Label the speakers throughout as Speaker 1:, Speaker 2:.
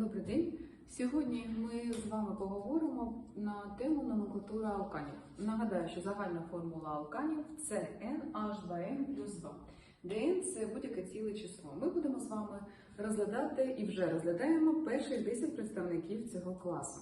Speaker 1: Добрий день. Сьогодні ми з вами поговоримо на тему номенклатури алканів. Нагадаю, що загальна формула алканів це NH2N плюс 2, де це будь-яке ціле число. Ми будемо з вами розглядати і вже розглядаємо перших 10 представників цього класу.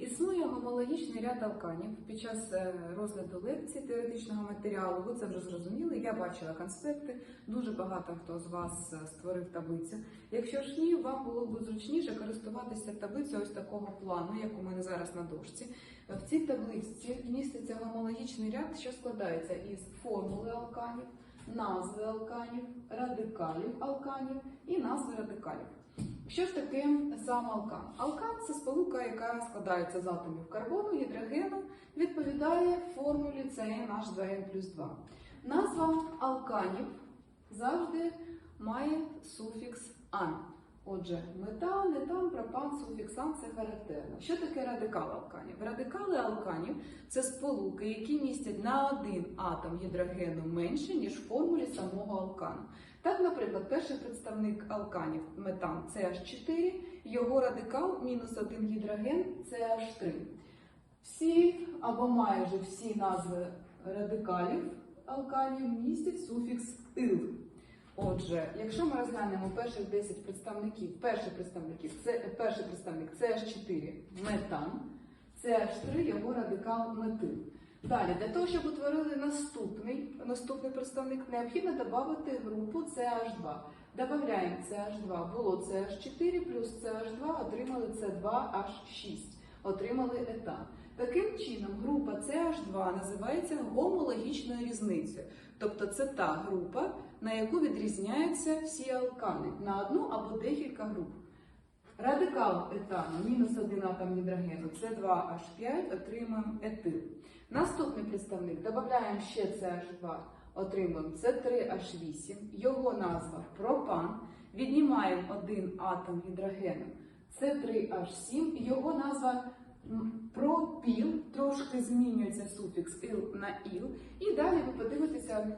Speaker 1: Існує гомологічний ряд алканів. Під час е, розгляду лекцій теоретичного матеріалу ви це вже зрозуміли. Я бачила конспекти. Дуже багато хто з вас е, створив таблицю. Якщо ж ні, вам було б зручніше користуватися таблицею ось такого плану, як у мене зараз на дошці. В цій табличці міститься гомологічний ряд, що складається із формули алканів, назви алканів, радикалів алканів і назви радикалів. Що ж таке сам алкан? Алкан це сполука, яка складається з атомів карбону, гідрогену, відповідає формулі CnH2n плюс 2. Назва алканів завжди має суфікс ан. Отже, метан, етан, пропан, суфікс ан це характерно. Що таке радикал алканів? Радикали алканів це сполуки, які містять на один атом гідрогену менше, ніж в формулі самого алкану. Так, наприклад, перший представник алканів метан CH4, його радикал мінус один гідроген CH3. Всі або майже всі назви радикалів алканів містять суфікс ил. Отже, якщо ми розглянемо перших 10 представників, перший представників, це перший представник CH4 метан, CH3 його радикал метил. Далі, для того, щоб утворили наступний, наступний представник, необхідно додати групу CH2. Добавляємо CH2, було CH4 плюс CH2, отримали C2H6, отримали етан. Таким чином, група CH2 називається гомологічною різницею. Тобто це та група, на яку відрізняються всі алкани на одну або декілька груп. Радикал етану мінус один атом гідрогену С2H5 отримуємо етил. Наступний представник додаємо ще CH2, отримуємо С3H8, його назва пропан. Віднімаємо один атом гідрогену С3H7, його назва пропіл, трошки змінюється суфікс іл на іл. І далі ви подивитеся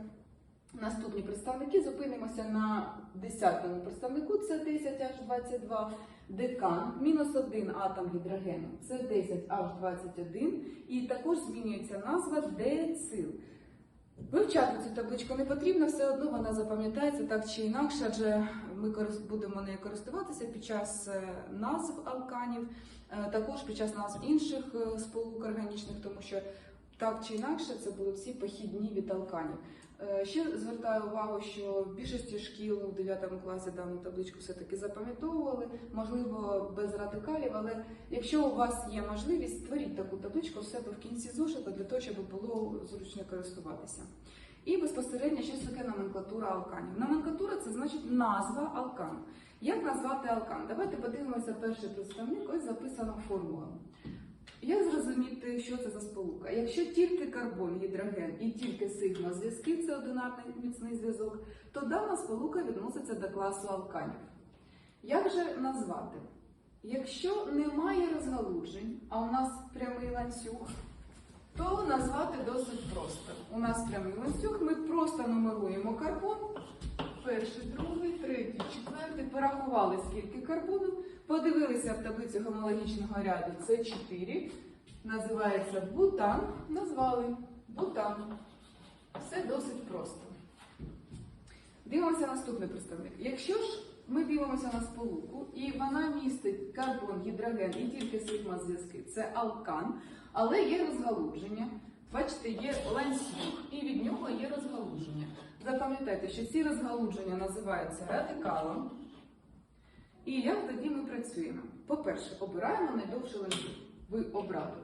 Speaker 1: наступні представники. Зупинимося на 10-му представнику, це 10H22 декан, мінус один атом гідрогену, це 10H21, і також змінюється назва децил. Вивчати цю табличку не потрібно, все одно вона запам'ятається так чи інакше, адже ми будемо нею користуватися під час е, назв алканів, е, також під час назв інших е, сполук органічних, тому що так чи інакше це були всі похідні від алканів. Ще звертаю увагу, що в більшості шкіл у 9 класі дану табличку все-таки запам'ятовували, можливо, без радикалів, але якщо у вас є можливість, створіть таку табличку в себе в кінці зошита для того, щоб було зручно користуватися. І безпосередньо що таке номенклатура алканів. Номенклатура це значить назва алкану. Як назвати алкан? Давайте подивимося перший представник, ось записана формула. Як зрозуміти, що це за сполука? Якщо тільки карбон, гідроген і тільки сигма зв'язки це одинарний міцний зв'язок, то дана сполука відноситься до класу алканів. Як же назвати? Якщо немає розгалуджень, а у нас прямий ланцюг, то назвати досить просто. У нас прямий ланцюг, ми просто нумеруємо карбон. Перший, другий, третій, четвертий. Порахували, скільки карбону. Подивилися в таблицю гомологічного ряду. Це 4. Називається бутан. Назвали бутан. Все досить просто. Дивимося наступний представник. Якщо ж ми дивимося на сполуку, і вона містить карбон, гідроген і тільки сигма зв'язки, це алкан, але є розгалудження. Бачите, є ланцюг, і від нього є розгалудження. Запам'ятайте, що ці розгалудження називаються радикалом. І як тоді ми працюємо? По-перше, обираємо найдовший ланцюг. Ви обрали.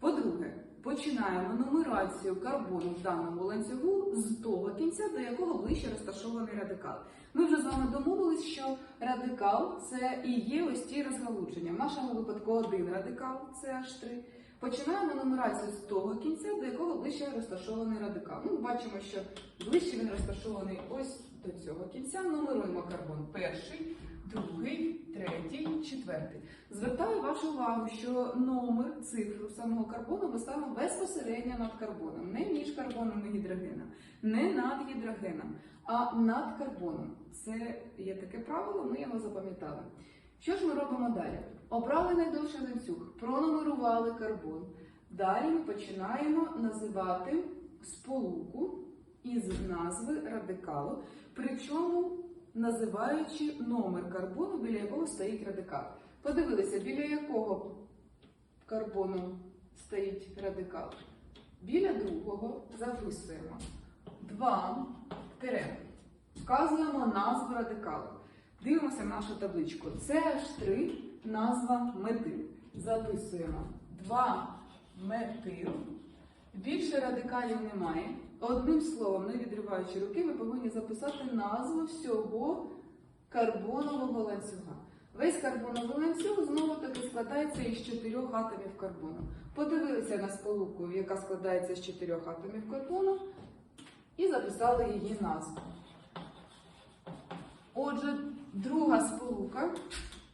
Speaker 1: По-друге, починаємо нумерацію карбону в даному ланцюгу з того кінця, до якого ближче розташований радикал. Ми вже з вами домовились, що радикал це і є ось ті розгалудження. В нашому випадку один радикал це H3. Починаємо нумерацію з того кінця, до якого ближче розташований радикал. Ну, бачимо, що ближче він розташований ось до цього кінця. Нумеруємо карбон перший, другий, третій, четвертий. Звертаю вашу увагу, що номер, цифру самого карбону ми ставимо безпосередньо над карбоном, не між карбоном і гідрогеном, не над гідрогеном, а над карбоном. Це є таке правило, ми його запам'ятали. Що ж ми робимо далі? Обрали найдовший ланцюг, пронумерували карбон. Далі ми починаємо називати сполуку із назви радикалу, причому називаючи номер карбону, біля якого стоїть радикал. Подивилися, біля якого карбону стоїть радикал. Біля другого записуємо 2 тире. Вказуємо назву радикалу. Дивимося в нашу табличку. CH3 назва метил. Записуємо 2 метил. Більше радикалів немає. Одним словом, не відриваючи руки, ми повинні записати назву всього карбонового ланцюга. Весь карбоновий ланцюг знову таки складається із чотирьох атомів карбону. Подивилися на сполуку, яка складається з чотирьох атомів карбону, і записали її назву. Отже, друга сполука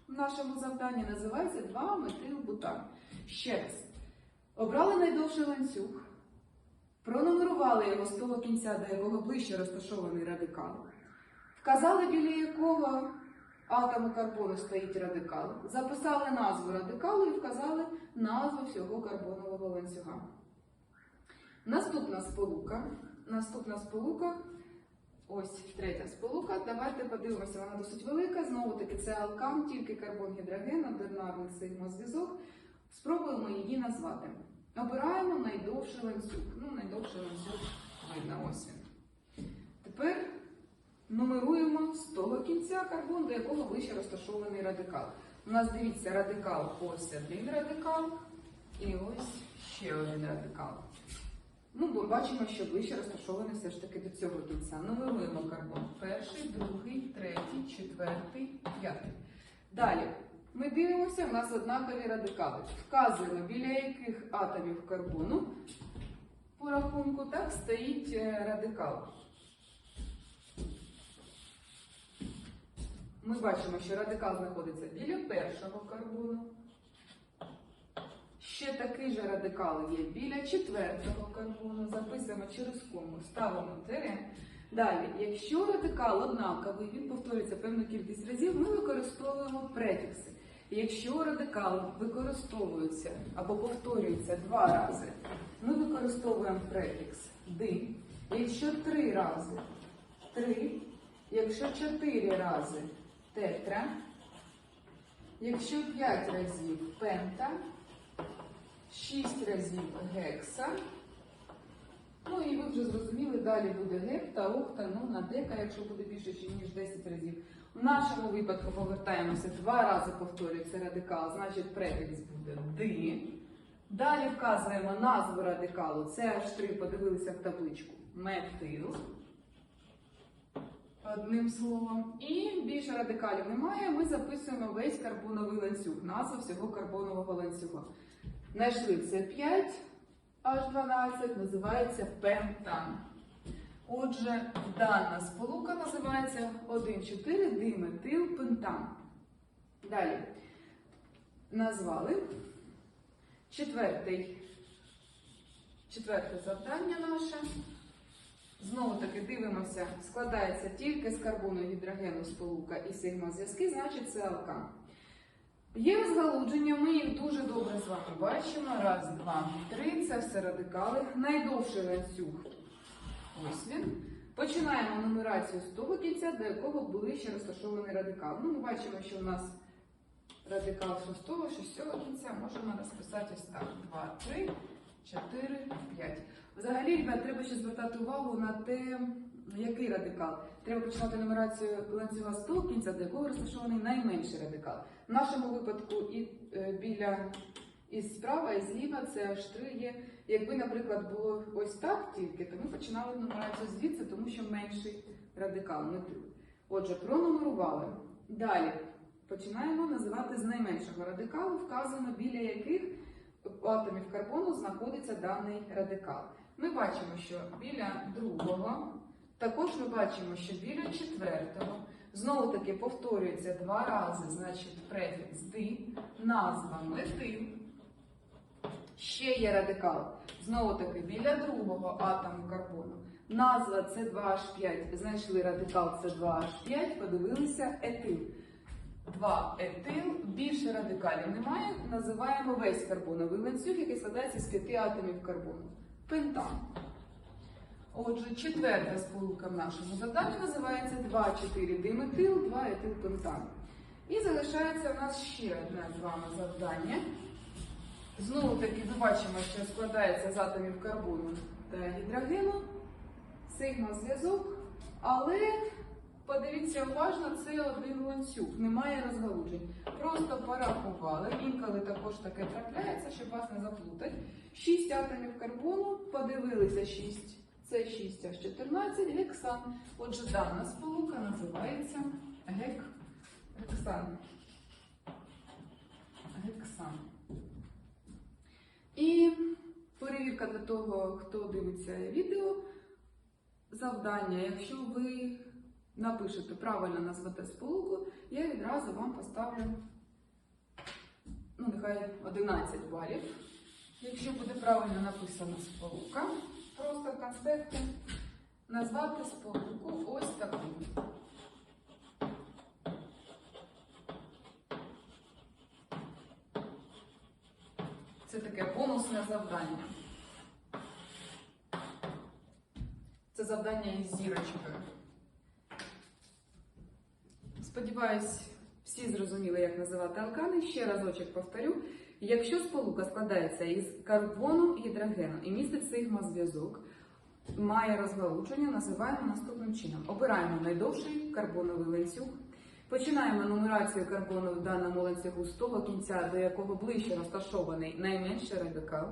Speaker 1: в нашому завданні називається 2-метилбутан. Ще раз. Обрали найдовший ланцюг, пронумерували його з того кінця, до якого ближче розташований радикал, вказали, біля якого атому карбону стоїть радикал, записали назву радикалу і вказали назву всього карбонового ланцюга. Наступна сполука. Наступна сполука Ось третя сполука. Давайте подивимося, вона досить велика. Знову таки це алкан, тільки карбон гідроген, одинарний сигмозв'язок. Спробуємо її назвати. Обираємо найдовший ланцюг. Ну, найдовший ланцюг видно ось він. Тепер нумеруємо з того кінця карбон, до якого ближче розташований радикал. У нас дивіться радикал, ось один радикал і ось ще один радикал. Ну, бо бачимо, що ближче розташований все ж таки до цього кінця. Нумеруємо карбон. Перший, другий, третій, четвертий, п'ятий. Далі. Ми дивимося, у нас однакові радикали. Вказуємо, біля яких атомів карбону по рахунку так стоїть е, радикал. Ми бачимо, що радикал знаходиться біля першого карбону. Ще такий же радикал є біля четвертого карбону. Записуємо через кому, ставимо тире. Далі, якщо радикал однаковий, він повторюється певну кількість разів, ми використовуємо префікси. Якщо радикал використовується або повторюється два рази, ми використовуємо префікс ди. Якщо три рази три, якщо чотири рази тетра, якщо п'ять разів пента. 6 разів гекса. Ну і ви вже зрозуміли, далі буде гепта, окта, ну на дека, якщо буде більше, ніж 10 разів. В нашому випадку повертаємося, два рази повторюється радикал, значить префікс буде ди. Далі вказуємо назву радикалу, це аж 3 подивилися в табличку. Метил. Одним словом. І більше радикалів немає. Ми записуємо весь карбоновий ланцюг, назву всього карбонового ланцюга. Знайшли це 5 H12, називається пентан. Отже, дана сполука називається 1,4 диметилпентан. Далі назвали четвертий, четверте завдання наше. Знову таки дивимося, складається тільки з карбону гідрогену сполука і сигма зв'язки, значить це алкан. Є розгалудження, ми їх дуже бачимо. Раз, два, три. Це все радикали. Найдовший ланцюг. Ось він. Починаємо нумерацію з того кінця, до якого ближче розташований радикал. Ну, ми бачимо, що у нас радикал шостого, шостого кінця можемо розписати ось так. Два, три, чотири, п'ять. Взагалі, ребят, треба ще звертати увагу на те, який радикал. Треба починати нумерацію ланцюга з того кінця, до якого розташований найменший радикал. В нашому випадку і е, біля і справа, і зліва це аж три є. Якби, наприклад, було ось так тільки, то ми починали нумерацію звідси, тому що менший радикал. Отже, пронумерували. Далі починаємо називати з найменшого радикалу, вказано біля яких атомів карбону знаходиться даний радикал. Ми бачимо, що біля другого, також ми бачимо, що біля четвертого. Знову таки повторюється два рази, значить, префікс ди, назва метил. Ще є радикал. Знову таки, біля другого атому карбону. Назва це 2H5. Знайшли радикал це 2H5, подивилися етил. 2 етил, більше радикалів немає, називаємо весь карбоновий ланцюг, який складається з 5 атомів карбону. Пентан. Отже, четверта сполука в нашому заданні називається 2,4 диметил, 2 етилпентан. І залишається у нас ще одне з вами завдання. Знову таки ми бачимо, що складається з атомів карбону та гідрогену, сигма зв'язок, але подивіться уважно, це один ланцюг, немає розгалужень. Просто порахували, інколи також таке трапляється, щоб вас не заплутати. 6 атомів карбону, подивилися 6. Це 6 аж 14 гексан. Отже, дана сполука називається гек... Гексан. І перевірка для того, хто дивиться відео. Завдання, якщо ви напишете правильно назвете сполуку, я відразу вам поставлю, ну, нехай 11 балів. Якщо буде правильно написана сполука, просто в конспекті назвати сполуку ось таку. Це таке бонусне завдання. Це завдання із зірочкою. Сподіваюсь, всі зрозуміли, як називати алкани. Ще разочок повторю. Якщо сполука складається із карбону гідрогену і містить сигма зв'язок, має розгалудження, називаємо наступним чином. Обираємо найдовший карбоновий ланцюг. Починаємо нумерацію карбону в даному ланцюгу з того кінця, до якого ближче розташований найменший радикал.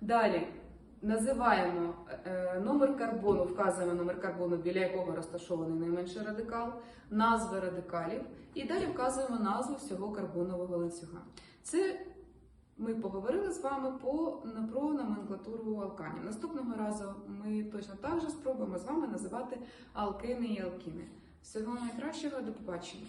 Speaker 1: Далі називаємо е, номер карбону, вказуємо номер карбону, біля якого розташований найменший радикал, назви радикалів, і далі вказуємо назву всього карбонового ланцюга. Це ми поговорили з вами по, про номенклатуру алканів. Наступного разу ми точно так же спробуємо з вами називати алкени і алкіни. Всього найкращого, до побачення.